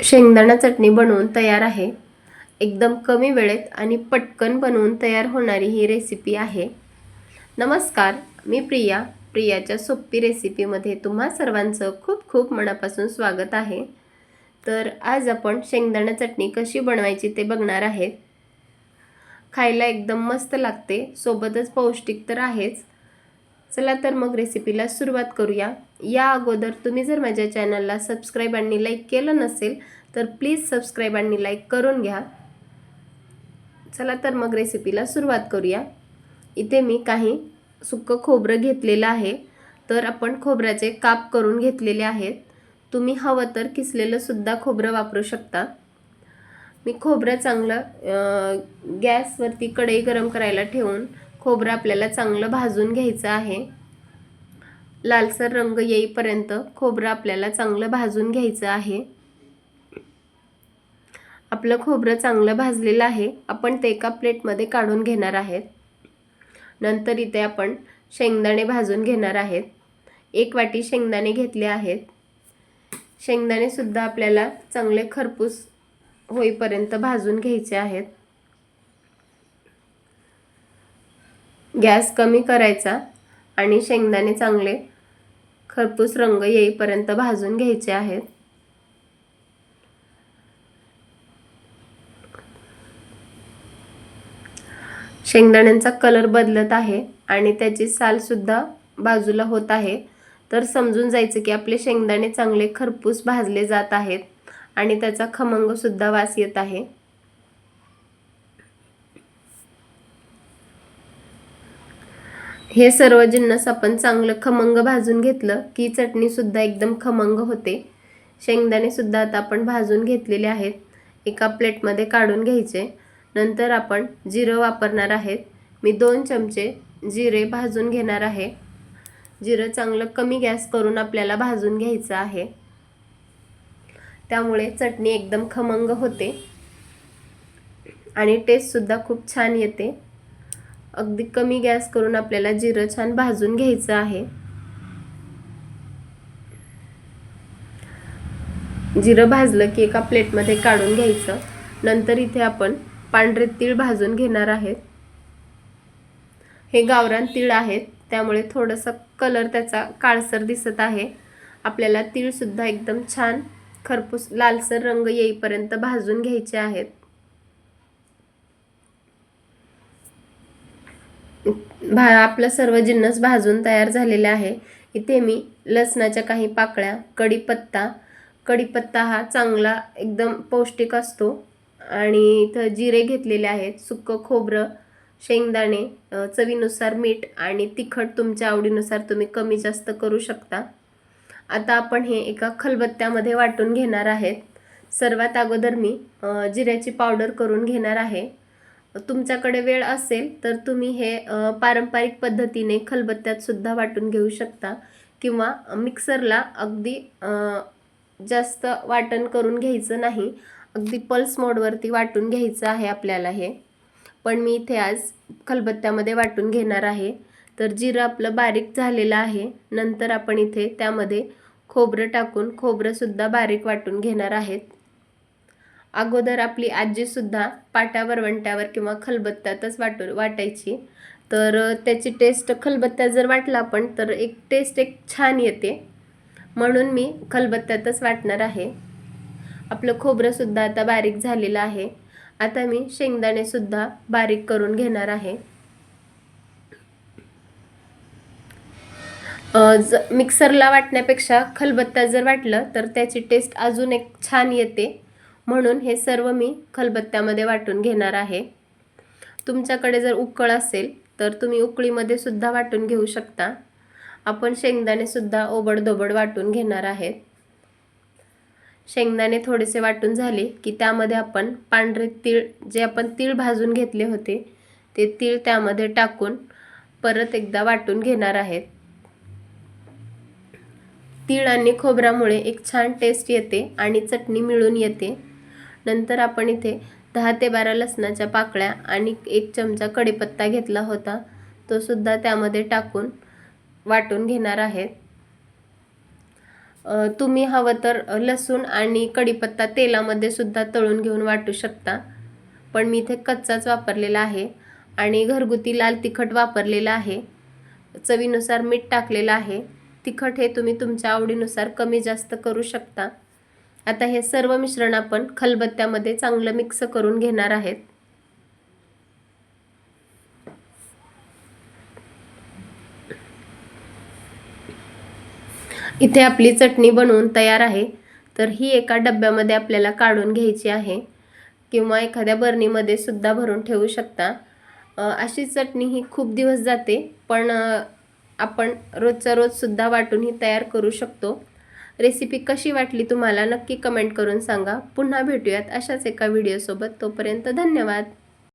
शेंगदाणा चटणी बनवून तयार आहे. एकदम कमी वेळेत आणि पटकन बनवून तयार होणारी ही रेसिपी आहे. नमस्कार मी प्रिया. प्रियाच्या सोपी रेसिपीमध्ये तुम्हा सर्वांचं खूप खूप मनापासून स्वागत आहे. तर आज आपण शेंगदाणा चटणी कशी बनवायची ते बघणार आहेत. खायला एकदम मस्त लागते सोबतच पौष्टिक तर आहेच. चला तर मग रेसिपीला सुरुवात करूया. या अगोदर तुम्ही जर माझ्या चॅनलला सबस्क्राईब आणि लाईक केलं नसेल तर प्लीज सबस्क्राईब आणि लाईक करून घ्या. चला तर मग रेसिपीला सुरुवात करूया. इथे मी काही सुक्कं खोबरं घेतलेलं आहे. तर आपण खोबऱ्याचे काप करून घेतलेले आहेत. तुम्ही हवं तर किसलेलंसुद्धा खोबरं वापरू शकता. मी खोबरं चांगलं गॅसवरती कढई गरम करायला ठेवून खोबरं आपल्याला चांगलं भाजून घ्यायचं आहे. लालसर रंग येईपर्यंत खोबरं आपल्याला चांगलं भाजून घ्यायचं आहे. आपलं खोबरं चांगलं भाजलेलं आहे. आपण ते एका प्लेटमध्ये काढून घेणार आहेत. नंतर इथे आपण शेंगदाणे भाजून घेणार आहेत. एक वाटी शेंगदाणे घेतले आहेत. शेंगदाणेसुद्धा आपल्याला चांगले खरपूस होईपर्यंत भाजून घ्यायचे आहेत. गॅस कमी करायचा आणि शेंगदाणे चांगले खरपूस रंग येईपर्यंत भाजून घ्यायचे आहेत. शेंगदाण्यांचा कलर बदलत आहे आणि त्याची सालसुद्धा बाजूला होत आहे. तर समजून जायचं की आपले शेंगदाणे चांगले खरपूस भाजले जात आहेत आणि त्याचा खमंगसुद्धा वास येत आहे. हे सर्व जिन्नस आपण चांगलं खमंग भाजून घेतलं की चटणीसुद्धा एकदम खमंग होते. शेंगदाणेसुद्धा आता आपण भाजून घेतलेले आहेत. एका प्लेटमध्ये काढून घ्यायचे. नंतर आपण जिरं वापरणार आहेत. मी दोन चमचे जिरे भाजून घेणार आहे. जिरं चांगलं कमी गॅस करून आपल्याला भाजून घ्यायचं आहे. त्यामुळे चटणी एकदम खमंग होते. आणि टेस्टसुद्धा खूप छान येते. अगदी कमी गॅस करून आपल्याला जिरं छान भाजून घ्यायचं आहे. जिरं भाजलं की एका प्लेटमध्ये काढून घ्यायचं. नंतर इथे आपण पांढरे तीळ भाजून घेणार आहेत. हे गावरान तीळ आहेत त्यामुळे थोडंसं कलर त्याचा काळसर दिसत आहे. आपल्याला तीळसुद्धा एकदम छान खरपूस लालसर रंग येईपर्यंत भाजून घ्यायचे आहेत. भा आपलं सर्व जिन्नस भाजून तयार झालेलं आहे. इथे मी लसणाच्या काही पाकळ्या कढीपत्ता कढीपत्ता हा चांगला एकदम पौष्टिक असतो. आणि इथं जिरे घेतलेले आहेत सुक्कं खोबरं शेंगदाणे चवीनुसार मीठ आणि तिखट तुमच्या आवडीनुसार तुम्ही कमी जास्त करू शकता. आता आपण हे एका खलबत्त्यामध्ये वाटून घेणार आहेत. सर्वात अगोदर मी जिऱ्याची पावडर करून घेणार आहे. तुमच्याकडे वेळ असेल तर तुम्ही हे पारंपरिक पद्धतीने खलबत्त्यात सुद्धा वाटून घेऊ शकता किंवा मिक्सरला अगदी जास्त वाटण करून घ्यायचं नाही. अगदी पल्स मोडवरती वाटून घ्यायचं आहे आपल्याला हे. पण मी इथे आज खलबत्त्यामध्ये वाटून घेणार आहे. तर जिरं आपलं बारीक झालेलं आहे. नंतर आपण इथे त्यामध्ये खोबरं टाकून खोबरंसुद्धा बारीक वाटून घेणार आहेत. अगोदर आपली आजीसुद्धा पाट्या वरवंट्यावर किंवा खलबत्त्यातच वाटू वाटायची. तर त्याची टेस्ट खलबत्त्यात जर वाटला आपण तर एक टेस्ट एक छान येते. म्हणून मी खलबत्त्यातच वाटणार आहे. आपलं खोबरंसुद्धा आता बारीक झालेलं आहे. आता मी शेंगदाणेसुद्धा बारीक करून घेणार आहे. ज मिक्सरला वाटण्यापेक्षा खलबत्त्या जर वाटलं तर त्याची टेस्ट अजून एक छान येते. म्हणून हे सर्व मी खलबत्त्यामध्ये वाटून घेणार आहे. तुमच्याकडे जर उकळ असेल तर तुम्ही उकळीमध्ये सुद्धा वाटून घेऊ शकता. आपण शेंगदाणेसुद्धा ओबडधोबड वाटून घेणार आहेत. शेंगदाणे थोडेसे वाटून झाले की त्यामध्ये आपण पांढरे तीळ जे आपण तीळ भाजून घेतले होते ते तीळ त्यामध्ये टाकून परत एकदा वाटून घेणार आहेत. तीळ आणि खोबऱ्यामुळे एक छान टेस्ट येते आणि चटणी मिळून येते. नंतर आपण इथे दहा ते बारा लसणाच्या पाकळ्या आणि एक चमचा कढीपत्ता घेतला होता. तो सुद्धा त्यामध्ये टाकून वाटून घेणार आहेत तुम्ही हवं तर लसूण आणि कढीपत्ता तेलामध्ये सुद्धा तळून घेऊन वाटू शकता. पण मी इथे कच्चाच वापरलेला आहे आणि घरगुती लाल तिखट वापरलेलं आहे. चवीनुसार मीठ टाकलेलं आहे. तिखट हे तुम्ही तुमच्या आवडीनुसार कमी जास्त करू शकता. आता हे सर्व मिश्रण आपण खलबत्त्यामध्ये चांगलं मिक्स करून घेणार आहेत. इथे आपली चटणी बनवून तयार आहे. तर ही एका डब्यामध्ये आपल्याला काढून घ्यायची आहे. किंवा एखाद्या बरणीमध्ये सुद्धा भरून ठेवू शकता. अशी चटणी ही खूप दिवस जाते. पण आपण रोजचा रोजसुद्धा वाटून ही तयार करू शकतो. रेसिपी कशी वाटली तुम्हाला नक्की कमेंट करून सांगा. पुन्हा भेटूयात अशाच एका व्हिडिओसोबत तोपर्यंत धन्यवाद.